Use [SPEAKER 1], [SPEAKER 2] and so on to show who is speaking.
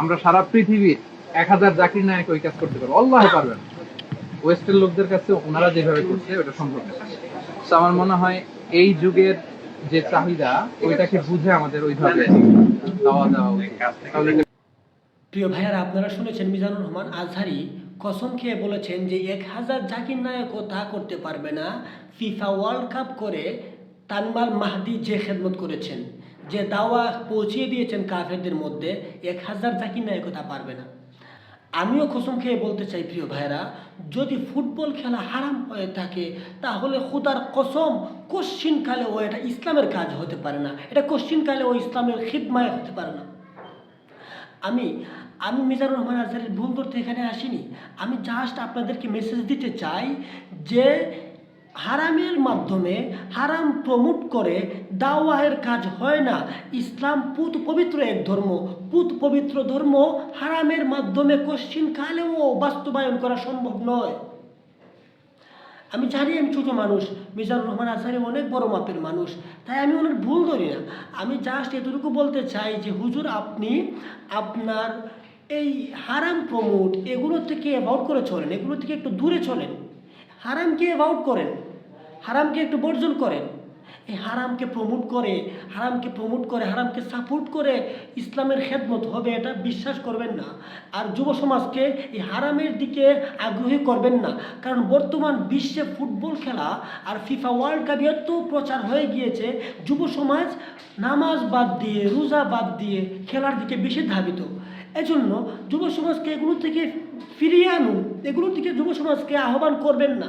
[SPEAKER 1] আমরা সারা পৃথিবীর এক হাজার জাকির নায়ক ওই কাজ করতে পারব। আল্লাহ পারবেন ওয়েস্টের লোকদের কাছে ওনারা যেভাবে করছে, ওটা সম্ভব না। আমার মনে হয় এই যুগের যে চাহিদা, ওইটাকে বুঝে আমাদের ওইভাবে দাওয়া দেওয়া
[SPEAKER 2] প্রিয় ভাইয়ারা, আপনারা শুনেছেন মিজানুর রহমান আজহারি কসম খেয়ে বলেছেন যে এক হাজার জাকির নায়কও তা করতে পারবে না। ফিফা ওয়ার্ল্ড কাপ করে তানমাল মাহদি যে খেদমত করেছেন, যে দাওয়া পৌঁছিয়ে দিয়েছেন কাফেরদের মধ্যে, এক হাজার জাকির নায়কও তা পারবে না। আমিও কসম খেয়ে বলতে চাই প্রিয় ভাইরা যদি ফুটবল খেলা হারাম হয়ে থাকে, তাহলে খুদার কসম কোশ্চিনকালে ও এটা ইসলামের কাজ হতে পারে না। এটা কোশ্চিনকালে ও ইসলামের খিদমায় হতে পারে না। আমি আমি মিজানুর রহমান আজহারের ভুল করতে এখানে আসিনি। আমি জাস্ট আপনাদেরকে মেসেজ দিতে চাই যে, হারামের মাধ্যমে হারাম প্রমোট করে দাওয়াহের কাজ হয় না। ইসলাম পুত পবিত্র এক ধর্ম। পুত পবিত্র ধর্ম হারামের মাধ্যমে কশ্চিন কালেও বাস্তবায়ন করা সম্ভব নয়। আমি জানি আমি ছোটো মানুষ, মিজানুর রহমান আসারি অনেক বড় মাপের মানুষ, তাই আমি ওনার ভুল ধরি না। আমি জাস্ট এতটুকু বলতে চাই যে, হুজুর, আপনি আপনার এই হারাম প্রমোট এগুলো থেকে অ্যাভাউট করে চলেন, এগুলো থেকে একটু দূরে চলেন। হারামকে অ্যাভাউট করেন, হারামকে একটু বর্জন করেন। এই হারামকে প্রমোট করে, হারামকে প্রমোট করে, হারামকে সাপোর্ট করে ইসলামের খেদমত হবে এটা বিশ্বাস করবেন না। আর যুব সমাজকে এই হারামের দিকে আগ্রহী করবেন না। কারণ বর্তমান বিশ্বে ফুটবল খেলা আর ফিফা ওয়ার্ল্ড কাপ এত প্রচার হয়ে গিয়েছে, যুব সমাজ নামাজ বাদ দিয়ে, রোজা বাদ দিয়ে খেলার দিকে বেশি ধাবিত। এজন্য যুব সমাজকে এগুলো থেকে ফিরিয়ে আনুন, এগুলো থেকে যুব সমাজকে আহ্বান করবেন না।